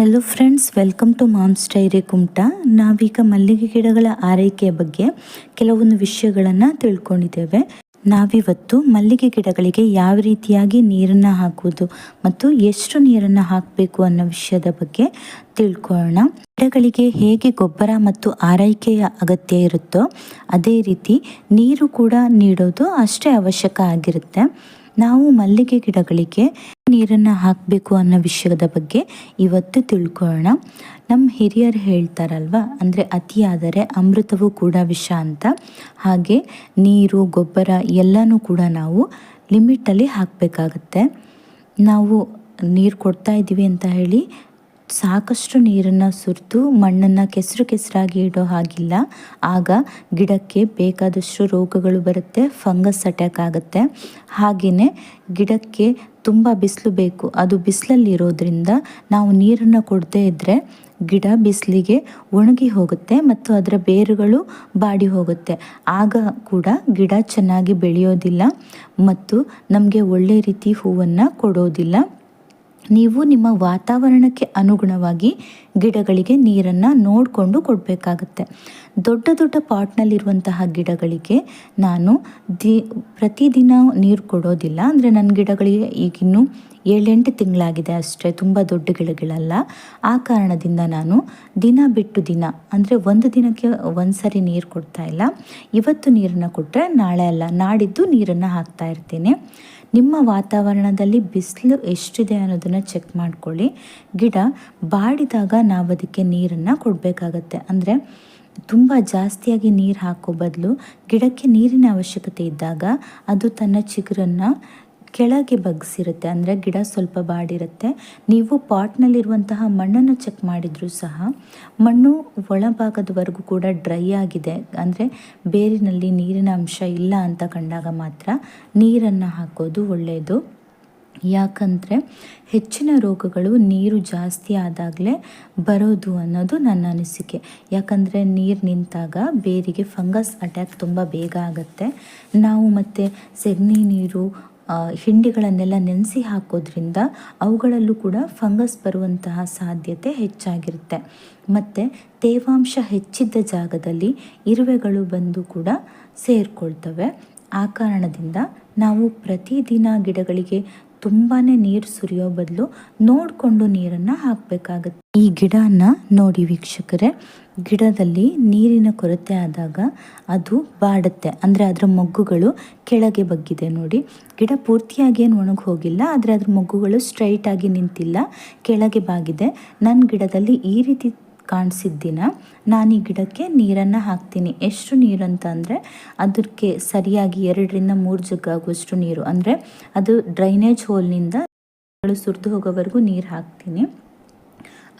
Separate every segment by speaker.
Speaker 1: Hello friends welcome to moms diary Kumta ನಾವೀಗ ಮಲ್ಲಿಗೆ ಗಿಡಗಳ ಆರೈಕೆಯ ಬಗ್ಗೆ ಕೆಲವೊಂದು ವಿಷಯಗಳನ್ನು ತಿಳ್ಕೊಂಡಿದ್ದೇವೆ. ನಾವಿವತ್ತು ಮಲ್ಲಿಗೆ ಗಿಡಗಳಿಗೆ ಯಾವ ರೀತಿಯಾಗಿ ನೀರನ್ನು ಹಾಕುವುದು ಮತ್ತು ಎಷ್ಟು ನೀರನ್ನು ಹಾಕಬೇಕು ಅನ್ನೋ ವಿಷಯದ ಬಗ್ಗೆ ತಿಳ್ಕೊಳ್ಳೋಣ. ಗಿಡಗಳಿಗೆ ಹೇಗೆ ಗೊಬ್ಬರ ಮತ್ತು ಆರೈಕೆಯ ಅಗತ್ಯ ಇರುತ್ತೋ ಅದೇ ರೀತಿ ನೀರು ಕೂಡ ನೀಡೋದು ಅಷ್ಟೇ ಅವಶ್ಯಕ ಆಗಿರುತ್ತೆ. ನಾವು ಮಲ್ಲಿಗೆ ಗಿಡಗಳಿಗೆ ನೀರನ್ನು ಹಾಕಬೇಕು ಅನ್ನೋ ವಿಷಯದ ಬಗ್ಗೆ ಇವತ್ತು ತಿಳ್ಕೊಳ್ಳೋಣ. ನಮ್ಮ ಹಿರಿಯರು ಹೇಳ್ತಾರಲ್ವ, ಅಂದರೆ ಅತಿಯಾದರೆ ಅಮೃತವೂ ಕೂಡ ವಿಷ ಅಂತ. ಹಾಗೆ ನೀರು, ಗೊಬ್ಬರ ಎಲ್ಲನೂ ಕೂಡ ನಾವು ಲಿಮಿಟಲ್ಲಿ ಹಾಕಬೇಕಾಗತ್ತೆ. ನಾವು ನೀರು ಕೊಡ್ತಾ ಇದ್ದೀವಿ ಅಂತ ಹೇಳಿ ಸಾಕಷ್ಟು ನೀರನ್ನು ಸುರಿದು ಮಣ್ಣನ್ನು ಕೆಸರು ಕೆಸರಾಗಿ ಇಡೋ ಹಾಗಿಲ್ಲ. ಆಗ ಗಿಡಕ್ಕೆ ಬೇಕಾದಷ್ಟು ರೋಗಗಳು ಬರುತ್ತೆ, ಫಂಗಸ್ ಅಟ್ಯಾಕ್ ಆಗುತ್ತೆ. ಹಾಗೆಯೇ ಗಿಡಕ್ಕೆ ತುಂಬ ಬಿಸಿಲು ಬೇಕು. ಅದು ಬಿಸಿಲಲ್ಲಿರೋದ್ರಿಂದ ನಾವು ನೀರನ್ನು ಕೊಡದೇ ಇದ್ದರೆ ಗಿಡ ಬಿಸಿಲಿಗೆ ಒಣಗಿ ಹೋಗುತ್ತೆ ಮತ್ತು ಅದರ ಬೇರುಗಳು ಬಾಡಿ ಹೋಗುತ್ತೆ. ಆಗ ಕೂಡ ಗಿಡ ಚೆನ್ನಾಗಿ ಬೆಳೆಯೋದಿಲ್ಲ ಮತ್ತು ನಮಗೆ ಒಳ್ಳೆ ರೀತಿ ಹೂವನ್ನು ಕೊಡೋದಿಲ್ಲ. ನೀವು ನಿಮ್ಮ ವಾತಾವರಣಕ್ಕೆ ಅನುಗುಣವಾಗಿ ಗಿಡಗಳಿಗೆ ನೀರನ್ನು ನೋಡಿಕೊಂಡು ಕೊಡಬೇಕಾಗತ್ತೆ. ದೊಡ್ಡ ದೊಡ್ಡ ಪಾಟ್ನಲ್ಲಿರುವಂತಹ ಗಿಡಗಳಿಗೆ ನಾನು ದಿ ಪ್ರತಿದಿನ ನೀರು ಕೊಡೋದಿಲ್ಲ. ಅಂದರೆ ನನ್ನ ಗಿಡಗಳಿಗೆ ಈಗಿನ್ನೂ ಏಳೆಂಟು ತಿಂಗಳಾಗಿದೆ ಅಷ್ಟೇ, ತುಂಬ ದೊಡ್ಡ ಗಿಡಗಳಲ್ಲ. ಆ ಕಾರಣದಿಂದ ನಾನು ದಿನ ಬಿಟ್ಟು ದಿನ, ಅಂದರೆ ಒಂದು ದಿನಕ್ಕೆ ಒಂದು ಸರಿ ನೀರು ಕೊಡ್ತಾ ಇಲ್ಲ. ಇವತ್ತು ನೀರನ್ನು ಕೊಟ್ಟರೆ ನಾಳೆ ಅಲ್ಲ, ನಾಡಿದ್ದು ನೀರನ್ನು ಹಾಕ್ತಾ ಇರ್ತೀನಿ. ನಿಮ್ಮ ವಾತಾವರಣದಲ್ಲಿ ಬಿಸಿಲು ಎಷ್ಟಿದೆ ಅನ್ನೋದನ್ನು ಚೆಕ್ ಮಾಡ್ಕೊಳ್ಳಿ. ಗಿಡ ಬಾಡಿದಾಗ ನಾವು ಅದಕ್ಕೆ ನೀರನ್ನು ಕೊಡಬೇಕಾಗತ್ತೆ. ಅಂದರೆ ತುಂಬ ಜಾಸ್ತಿಯಾಗಿ ನೀರು ಹಾಕೋ ಬದಲು ಗಿಡಕ್ಕೆ ನೀರಿನ ಅವಶ್ಯಕತೆ ಇದ್ದಾಗ ಅದು ತನ್ನ ಚಿಗುರನ್ನು ಕೆಳಗೆ ಬಗ್ಸಿರುತ್ತೆ, ಅಂದರೆ ಗಿಡ ಸ್ವಲ್ಪ ಬಾಡಿರುತ್ತೆ. ನೀವು ಪಾಟ್ನಲ್ಲಿರುವಂತಹ ಮಣ್ಣನ್ನು ಚೆಕ್ ಮಾಡಿದರೂ ಸಹ, ಮಣ್ಣು ಒಳಭಾಗದವರೆಗೂ ಕೂಡ ಡ್ರೈ ಆಗಿದೆ. ಅಂದರೆ ಬೇರಿನಲ್ಲಿ ನೀರಿನ ಅಂಶ ಇಲ್ಲ ಅಂತ ಕಂಡಾಗ ಮಾತ್ರ ನೀರನ್ನು ಹಾಕೋದು ಒಳ್ಳೆಯದು ಯಾಕಂದರೆ ಹೆಚ್ಚಿನ ರೋಗಗಳು ನೀರು ಜಾಸ್ತಿ ಆದಾಗಲೇ ಬರೋದು ಅನ್ನೋದು ನನ್ನ ಅನಿಸಿಕೆ. ಯಾಕಂದರೆ ನೀರು ನಿಂತಾಗ ಬೇರಿಗೆ ಫಂಗಸ್ ಅಟ್ಯಾಕ್ ತುಂಬ ಬೇಗ ಆಗುತ್ತೆ. ನಾವು ಮತ್ತು ಸೆಗಣಿ ನೀರು ಹಿಂಡಿಗಳನ್ನೆಲ್ಲ ನೆನೆಸಿ ಹಾಕೋದ್ರಿಂದ ಅವುಗಳಲ್ಲೂ ಕೂಡ ಫಂಗಸ್ ಬರುವಂತಹ ಸಾಧ್ಯತೆ ಹೆಚ್ಚಾಗಿರುತ್ತೆ. ಮತ್ತು ತೇವಾಂಶ ಹೆಚ್ಚಿದ್ದ ಜಾಗದಲ್ಲಿ ಇರುವೆಗಳು ಬಂದು ಕೂಡ ಸೇರಿಕೊಳ್ತವೆ. ಆ ಕಾರಣದಿಂದ ನಾವು ಪ್ರತಿದಿನ ಗಿಡಗಳಿಗೆ ತುಂಬಾ ನೀರು ಸುರಿಯೋ ಬದಲು ನೋಡಿಕೊಂಡು ನೀರನ್ನು ಹಾಕಬೇಕಾಗತ್ತೆ. ಈ ಗಿಡನ ನೋಡಿ ವೀಕ್ಷಕರೇ, ಗಿಡದಲ್ಲಿ ನೀರಿನ ಕೊರತೆ ಆದಾಗ ಅದು ಬಾಡುತ್ತೆ. ಅಂದರೆ ಅದರ ಮೊಗ್ಗುಗಳು ಕೆಳಗೆ ಬಗ್ಗಿದೆ ನೋಡಿ. ಗಿಡ ಪೂರ್ತಿಯಾಗಿ ಏನು ಒಣಗಿ ಹೋಗಿಲ್ಲ, ಆದರೆ ಅದ್ರ ಮೊಗ್ಗುಗಳು ಸ್ಟ್ರೈಟಾಗಿ ನಿಂತಿಲ್ಲ, ಕೆಳಗೆ ಬಾಗಿದೆ. ನನ್ನ ಗಿಡದಲ್ಲಿ ಈ ರೀತಿ ಕಾಣಿಸಿದ್ದಿನ, ನಾನು ಈ ಗಿಡಕ್ಕೆ ನೀರನ್ನು ಹಾಕ್ತೀನಿ. ಎಷ್ಟು ನೀರು ಅಂತ ಅಂದರೆ ಅದಕ್ಕೆ ಸರಿಯಾಗಿ ಎರಡರಿಂದ ಮೂರು ಜಗ್ಗಾಗುವಷ್ಟು ನೀರು. ಅಂದರೆ, ಅದು ಡ್ರೈನೇಜ್ ಹೋಲ್ನಿಂದ ಸುರಿದು ಹೋಗೋವರೆಗೂ ನೀರು ಹಾಕ್ತೀನಿ.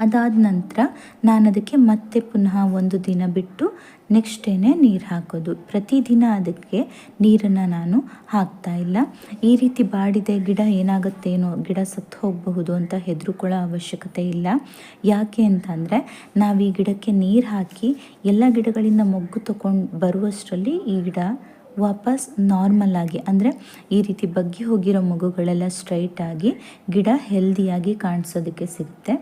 Speaker 1: ಅದಾದ ನಂತರ ನಾನು ಅದಕ್ಕೆ ಮತ್ತೆ ಪುನಃ ಒಂದು ದಿನ ಬಿಟ್ಟು ನೆಕ್ಸ್ಟ್ ನೀರು ಹಾಕೋದು. ಪ್ರತಿದಿನ ಅದಕ್ಕೆ ನೀರನ್ನು ನಾನು ಹಾಕ್ತಾ ಇಲ್ಲ. ಈ ರೀತಿ ಬಾಡಿದೆ ಗಿಡ ಏನಾಗುತ್ತೇನೋ, ಗಿಡ ಸತ್ತು ಹೋಗಬಹುದು ಅಂತ ಹೆದರುಕೊಳ್ಳೋ ಅವಶ್ಯಕತೆ ಇಲ್ಲ. ಯಾಕೆ ಅಂತಂದರೆ ನಾವು ಈ ಗಿಡಕ್ಕೆ ನೀರು ಹಾಕಿ ಎಲ್ಲ ಗಿಡಗಳಿಂದ ಮೊಗ್ಗು ತಗೊಂಡು ಬರುವಷ್ಟರಲ್ಲಿ ಈ ಗಿಡ ವಾಪಸ್ ನಾರ್ಮಲ್ ಆಗಿ ಅಂದರೆ ಈ ರೀತಿ ಬಗ್ಗಿ ಹೋಗಿರೋ ಮಗುಗಳೆಲ್ಲ ಸ್ಟ್ರೈಟ್ ಆಗಿ ಗಿಡ ಹೆಲ್ದಿಯಾಗಿ ಕಾಣಿಸೋದಕ್ಕೆ ಸಿಗುತ್ತೆ.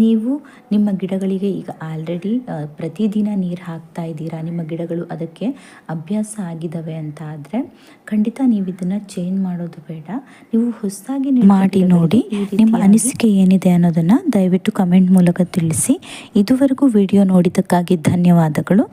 Speaker 1: ನೀವು ನಿಮ್ಮ ಗಿಡಗಳಿಗೆ ಈಗ ಆಲ್ರೆಡಿ ಪ್ರತಿದಿನ ನೀರು ಹಾಕ್ತಾ ಇದ್ದೀರಾ ನಿಮ್ಮ ಗಿಡಗಳು ಅದಕ್ಕೆ ಅಭ್ಯಾಸ ಆಗಿದ್ದಾವೆ ಅಂತ ಆದರೆ ಖಂಡಿತ ನೀವು ಇದನ್ನು ಚೇಂಜ್ ಮಾಡೋದು ಬೇಡ. ನೀವು ಹೊಸದಾಗಿ ಮಾಡಿ ನೋಡಿ ನಿಮ್ಮ ಅನಿಸಿಕೆ ಏನಿದೆ ಅನ್ನೋದನ್ನು ದಯವಿಟ್ಟು ಕಮೆಂಟ್ ಮೂಲಕ ತಿಳಿಸಿ. ಇದುವರೆಗೂ ವಿಡಿಯೋ ನೋಡಿದ್ದಕ್ಕಾಗಿ ಧನ್ಯವಾದಗಳು.